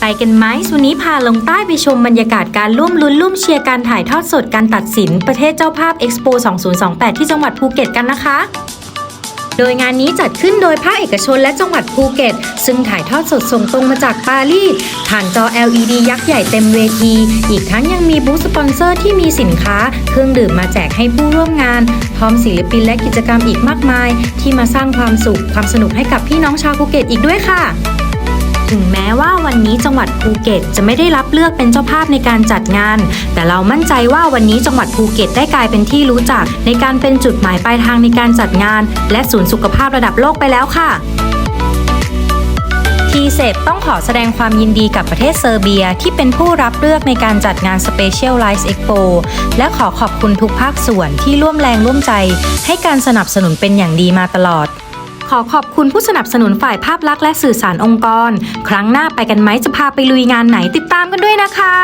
ไปกันไหมวันนี้พาลงใต้ไปชมบรรยากาศการร่วมลุ้นร่วมเชียร์การถ่ายทอดสดการตัดสินประเทศเจ้าภาพ Expo 2028 ที่จังหวัดภูเก็ตกันนะคะ โดยงานนี้จัดขึ้นโดยภาคเอกชนและจังหวัดภูเก็ต ซึ่งถ่ายทอดสดส่งตรงมาจากปารีสผ่านจอ LED ยักษ์ใหญ่เต็มเวที อีกทั้งยังมีบูธสปอนเซอร์ที่มีสินค้า เครื่องดื่มมาแจกให้ผู้ร่วมงาน พร้อมศิลปินและกิจกรรมอีกมากมาย ที่มาสร้างความสุขความสนุกให้กับพี่น้องชาวภูเก็ตอีกด้วยค่ะ ถึงแม้ว่าวันนี้จังหวัดภูเก็ตจะไม่ได้รับเลือกเป็นเจ้าภาพในการจัดงาน แต่เรามั่นใจว่าวันนี้จังหวัดภูเก็ตได้กลายเป็นที่รู้จัก ในการเป็นจุดหมายปลายทางในการจัดงาน และศูนย์สุขภาพระดับโลกไปแล้วค่ะทีเซปต้องขอแสดงความยินดีกับประเทศเซอร์เบียที่เป็นผู้รับเลือกในการจัดงาน Special i z e Expo และขอขอบคุณทุกภาคส่วนที่ร่วมแรงร่วมใจ ให้การสนับสนุนเป็นอย่างดีมาตลอด ขอขอบคุณผู้สนับสนุนฝ่ายภาพลักษณ์และสื่อสารองค์กร ครั้งหน้าไปกันไหมจะพาไปลุยงานไหนติดตามกันด้วยนะคะ